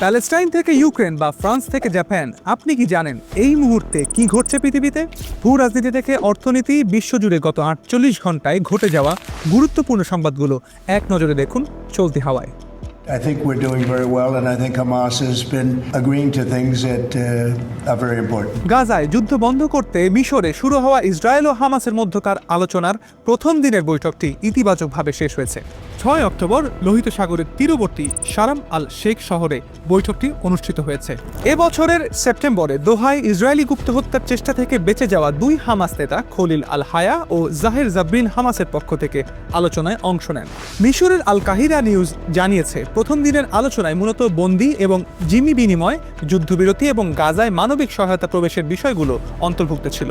Palestine থেকে Ukraine বা France থেকে জাপান, আপনি কি জানেন এই মুহূর্তে কি ঘটছে পৃথিবীতে? ভূ রাজনীতি থেকে অর্থনীতি, বিশ্বজুড়ে গত আটচল্লিশ ঘন্টায় ঘটে যাওয়া গুরুত্বপূর্ণ সংবাদগুলো এক নজরে দেখুন চলতি হাওয়ায়। I think we're doing very well, and I think Hamas has been agreeing to things that uh, are very important. গাজায় যুদ্ধ বন্ধ করতে মিশরে শুরু হওয়া ইসরায়েল ও হামাসের মধ্যকার আলোচনার প্রথম দিনের বৈঠকটি ইতিবাচকভাবে শেষ হয়েছে। ছয় অক্টোবর লোহিত সাগরের তীরবর্তী সারাম আল শেখ শহরে বৈঠকটি অনুষ্ঠিত হয়েছে। এবছরের সেপ্টেম্বরে দোহায় ইসরায়েলি গুপ্ত হত্যার চেষ্টা থেকে বেঁচে যাওয়া দুই হামাস নেতা খলিল আল হায়া ও জাহের জাবরিন হামাসের পক্ষ থেকে আলোচনায় অংশ নেন। মিশরের আল কাহিরা নিউজ জানিয়েছে প্রথম দিনের আলোচনায় মূলত বন্দি এবং জিমি বিনিময়, যুদ্ধবিরতি এবং গাজায় মানবিক সহায়তা প্রবেশের বিষয়গুলো অন্তর্ভুক্ত ছিল।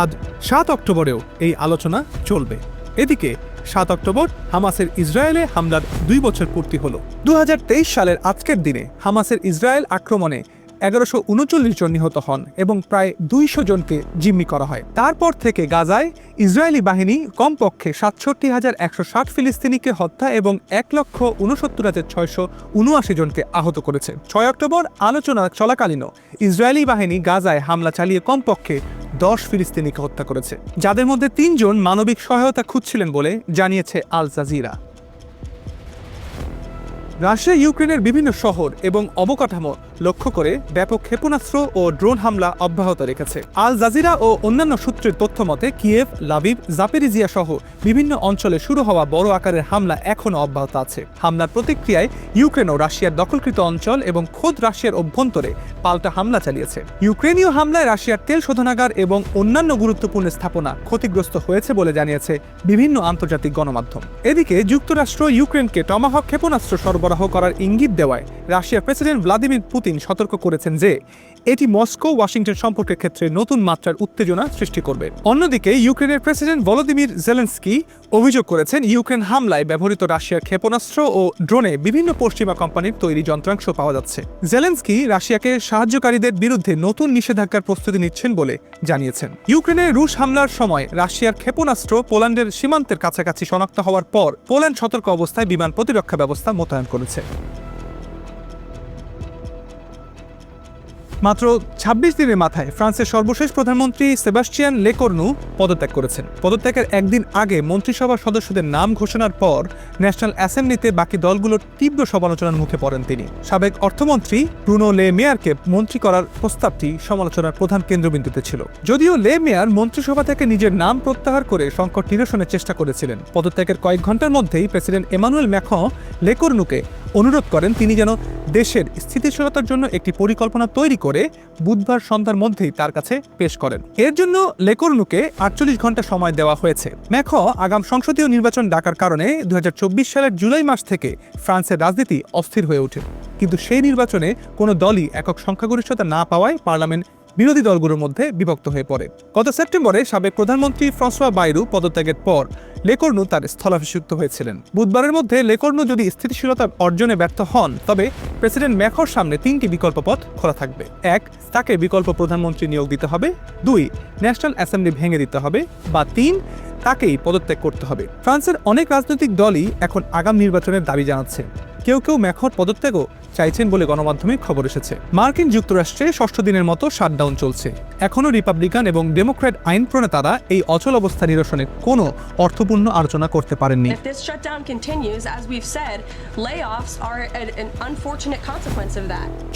আজ সাত অক্টোবরেও এই আলোচনা চলবে। এদিকে সাত অক্টোবর হামাসের ইসরায়েলে হামলার দুই বছর পূর্তি হল। দু হাজার তেইশ সালের আজকের দিনে হামাসের ইসরায়েল আক্রমণে এগারোশো উনচল্লিশ জন নিহত হন এবং প্রায় দুইশো জনকে জিম্মি করা হয়। তারপর থেকে গাজায় ইসরায়েলি বাহিনী কমপক্ষে সাতষট্টি হাজার একশো ষাট ফিলিস্তিনিকে হত্যা এবং এক লক্ষ উনসত্তর হাজার ছয়শো উনআশি জনকে আহত করেছে। ছয় অক্টোবর আলোচনা চলাকালীনও ইসরায়েলি বাহিনী গাজায় হামলা চালিয়ে কমপক্ষে দশ ফিলিস্তিনিকে হত্যা করেছে। যাদের মধ্যে তিনজন মানবিক সহায়তা খুঁজছিলেন বলে জানিয়েছে আল জাজিরা। রাশিয়া ইউক্রেনের বিভিন্ন শহর এবং অবকাঠামো লক্ষ্য করে ব্যাপক ক্ষেপণাস্ত্র ও ড্রোন হামলা অব্যাহত রেখেছে। আল জাজিরা ও অন্যান্য সূত্রের তথ্য মতে, কিয়েভ লাভিভ জাপেরিজিয়া সহ বিভিন্ন অঞ্চলে শুরু হওয়া বড় আকারের হামলা এখনও অব্যাহত আছে। হামলার প্রতিক্রিয়ায় ইউক্রেনও রাশিয়ার দখলকৃত অঞ্চল এবং খোদ রাশিয়ার অভ্যন্তরে পাল্টা হামলা চালিয়েছে। ইউক্রেনীয় হামলায় রাশিয়ার তেল শোধনাগার এবং অন্যান্য গুরুত্বপূর্ণ স্থাপনা ক্ষতিগ্রস্ত হয়েছে বলে জানিয়েছে বিভিন্ন আন্তর্জাতিক গণমাধ্যম। এদিকে, যুক্তরাষ্ট্র ইউক্রেনকে টমাহক ক্ষেপণাস্ত্র সরবরাহ করার ইঙ্গিত দেওয়ায় রাশিয়ার প্রেসিডেন্ট ভ্লাদিমির পুতিন সতর্ক করেছেন যে, এটি মস্কো, ওয়াশিংটন সম্পর্কের ক্ষেত্রে নতুন মাত্রার উত্তেজনা সৃষ্টি করবে। অন্যদিকে, ইউক্রেনের প্রেসিডেন্ট ভলোদিমির জেলেন্সকি অভিযোগ করেছেন, ইউক্রেন হামলায় ব্যবহৃত রাশিয়ার ক্ষেপণাস্ত্র ও ড্রোনে বিভিন্ন পশ্চিমা কোম্পানির তৈরি যন্ত্রাংশ পাওয়া যাচ্ছে। জেলেন্সকি রাশিয়াকে সাহায্যকারীদের বিরুদ্ধে নতুন নিষেধাজ্ঞার প্রস্তুতি নিচ্ছেন বলে জানিয়েছেন। ইউক্রেনের রুশ হামলার সময় রাশিয়ার ক্ষেপণাস্ত্র পোল্যান্ডের সীমান্তের কাছাকাছি শনাক্ত হওয়ার পর পোল্যান্ড সতর্ক অবস্থায় বিমান প্রতিরক্ষা ব্যবস্থা মোতায়েন করেছে। মাত্র ২৬ দিনের মাথায় ফ্রান্সের সর্বশেষ প্রধানমন্ত্রী সেবাস্টিয়ান লেকর্নু পদত্যাগ করেছেন। পদত্যাগের একদিন আগে মন্ত্রিসভার সদস্যদের নাম ঘোষণার পর ন্যাশনাল অ্যাসেম্বলিতে বাকি দলগুলোর তীব্র সমালোচনার মুখে পড়েন তিনি। সাবেক অর্থমন্ত্রী ব্রুনো লে মেয়ারকে মন্ত্রী করার প্রস্তাবটি সমালোচনার প্রধান কেন্দ্রবিন্দুতে ছিল। যদিও লে মেয়ার মন্ত্রিসভা থেকে নিজের নাম প্রত্যাহার করে সংকট নিরসনের চেষ্টা করেছিলেন। পদত্যাগের কয়েক ঘণ্টার মধ্যেই প্রেসিডেন্ট এমানুয়েল ম্যাখন লেকর্নুকে অনুরোধ করেন তিনি যেন দেশের স্থিতিশীলতার জন্য একটি পরিকল্পনা তৈরি করে বুধবার সন্ধ্যার মধ্যেই তার কাছে পেশ করেন। এর জন্য লেকর্নুকে আটচল্লিশ ঘণ্টা সময় দেওয়া হয়েছে। ম্যাখ আগাম সংসদীয় নির্বাচন ডাকার কারণে দুই হাজার চব্বিশ সালের জুলাই মাস থেকে ফ্রান্সের রাজনীতি অস্থির হয়ে ওঠে। কিন্তু সেই নির্বাচনে কোনো দলই একক সংখ্যাগরিষ্ঠতা না পাওয়ায় পার্লামেন্ট বিরোধী দলগুলোর মধ্যে বিভক্ত হয়ে পড়ে। গত সেপ্টেম্বরে সাবেক প্রধানমন্ত্রী ফ্রান্সোয়া বাইরু পদত্যাগের পর লেকর্নু তার স্থলাভিষিক্ত হয়েছিলেন। বুধবারের মধ্যে লেকর্নু যদি স্থিতিশীলতা অর্জনে ব্যর্থ হন, তবে প্রেসিডেন্ট ম্যাখর সামনে তিনটি বিকল্প পথ খোলা থাকবে। এক, তাকে বিকল্প প্রধানমন্ত্রী নিয়োগ দিতে হবে। দুই, ন্যাশনাল অ্যাসেম্বলি ভেঙে দিতে হবে। বা তিন, তাকেই পদত্যাগ করতে হবে। ফ্রান্সের অনেক রাজনৈতিক দলই এখন আগাম নির্বাচনের দাবি জানাচ্ছে। কেউ কেউ ম্যাখর পদত্যাগও চাইছেন বলে গণমাধ্যমে খবর এসেছে। মার্কিন যুক্তরাষ্ট্রে ষষ্ঠ দিনের মতো শাটডাউন চলছে। এখনও রিপাবলিকান এবং ডেমোক্র্যাট আইন প্রণেতারা এই অচল অবস্থা নিরসনে কোনো অর্থপূর্ণ আলোচনা করতে পারেননি.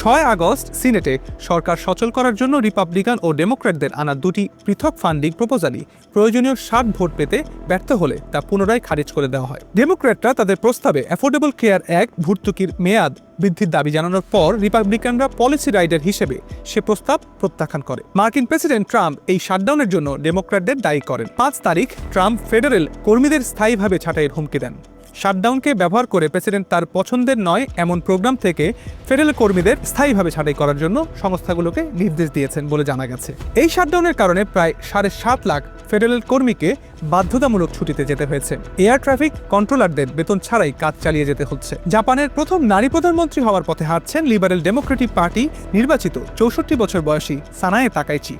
ছয় আগস্ট সিনেটে সরকার সচল করার জন্য রিপাবলিকান ও ডেমোক্র্যাটদের আনা দুটি পৃথক ফান্ডিং প্রপোজালই প্রয়োজনীয় ষাট ভোট পেতে ব্যর্থ হলে তা পুনরায় খারিজ করে দেওয়া হয়। ডেমোক্র্যাটরা তাদের প্রস্তাবে অ্যাফোর্ডেবল কেয়ার অ্যাক্ট ভর্তুকির মেয়াদ বৃদ্ধির দাবি জানানোর পর রিপাবলিকানরা পলিসি রাইডার হিসেবে সে প্রস্তাব প্রত্যাখ্যান করে। মার্কিন প্রেসিডেন্ট ট্রাম্প এই শাটডাউনের জন্য ডেমোক্র্যাটদের দায়ী করেন। পাঁচ তারিখ ট্রাম্প ফেডারেল কর্মীদের স্থায়ীভাবে ছাঁটাইয়ের হুমকি দেন। শাটডাউনকে ব্যবহার করে প্রেসিডেন্ট তার পছন্দের নয়, এমন প্রোগ্রাম থেকে ফেডারেল কর্মীদের স্থায়ীভাবে ছাঁটাই করার জন্য সংস্থাগুলোকে নির্দেশ দিয়েছেন বলে জানা গেছে। এই শাটডাউনের কারণে প্রায় সাড়ে সাত লাখ ফেডারেল কর্মীকে বাধ্যতামূলক ছুটিতে যেতে হয়েছে। এয়ার ট্রাফিক কন্ট্রোলারদের বেতন ছাড়াই কাজ চালিয়ে যেতে হচ্ছে। জাপানের প্রথম নারী প্রধানমন্ত্রী হওয়ার পথে হাঁটছেন লিবারেল ডেমোক্রেটিক পার্টি নির্বাচিত চৌষট্টি বছর বয়সী সানায়ে তাকাইচি।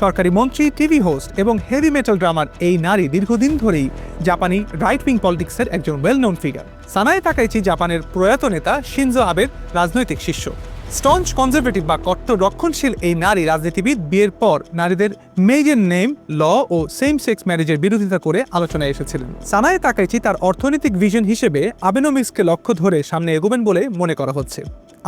সরকারি মন্ত্রী, টিভি হোস্ট এবং হেভি মেটাল ড্রামার এই নারী দীর্ঘদিন ধরেই জাপানি রাইট উইং পলিটিক্সের একজন well known figure Sanae Takaichi জাপানের প্রয়াত নেতা শিনজো আবের রাজনৈতিক শিষ্য। স্টঞ্চ কনজারভেটিভ বা কট্টর রক্ষণশীল এই নারী রাজনীতিবিদ বিয়ের পর নারীদের মেজর নেম ল ও সেম সেক্স ম্যারেজের বিরোধিতা করে আলোচনায় এসেছিলেন। সানায় তাকাইচি তার অর্থনৈতিক ভিশন হিসেবে আবেনোমিক্সকে লক্ষ্য ধরে সামনে এগোবেন বলে মনে করা হচ্ছে।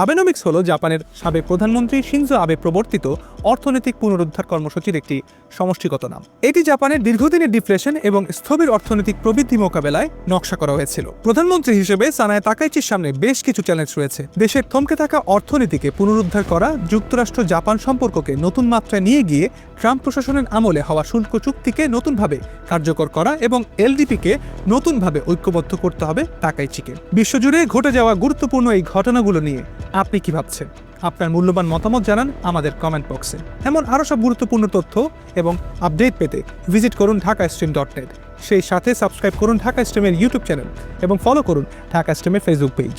আবেনোমিক্স হল জাপানের সাবেক প্রধানমন্ত্রী শিনজো আবে প্রবর্তিত অর্থনৈতিক পুনরুদ্ধার কর্মসূচির একটি সমষ্টিগত নাম। এটি জাপানের দীর্ঘদিনের ডিপ্রেশন এবং স্থবির অর্থনৈতিক প্রবৃদ্ধি মোকাবেলায় নকশা করা হয়েছিল। প্রধানমন্ত্রী হিসেবে সানায় তাকাইচির সামনে বেশ কিছু চ্যালেঞ্জ রয়েছে। দেশের থমকে থাকা অর্থনীতিকে পুনরুদ্ধার করা, যুক্তরাষ্ট্র জাপান সম্পর্ককে নতুন মাত্রায় নিয়ে গিয়ে ট্রাম্প প্রশাসনের আমলে হওয়া শুল্ক চুক্তিকে নতুনভাবে কার্যকর করা এবং এলডিপিকে নতুনভাবে ঐক্যবদ্ধ করতে হবে তাকাইচিকে। বিশ্বজুড়ে ঘটে যাওয়া গুরুত্বপূর্ণ এই ঘটনাগুলো নিয়ে আপনি কি ভাবছেন? আপনার মূল্যবান মতামত জানান আমাদের কমেন্ট বক্সে এমন আরও সব গুরুত্বপূর্ণ তথ্য এবং আপডেট পেতে ভিজিট করুন ঢাকা স্ট্রিম ডট নেট সেই সাথে সাবস্ক্রাইব করুন ঢাকা স্ট্রিমের ইউটিউব চ্যানেল এবং ফলো করুন ঢাকা স্ট্রিমের ফেসবুক পেজ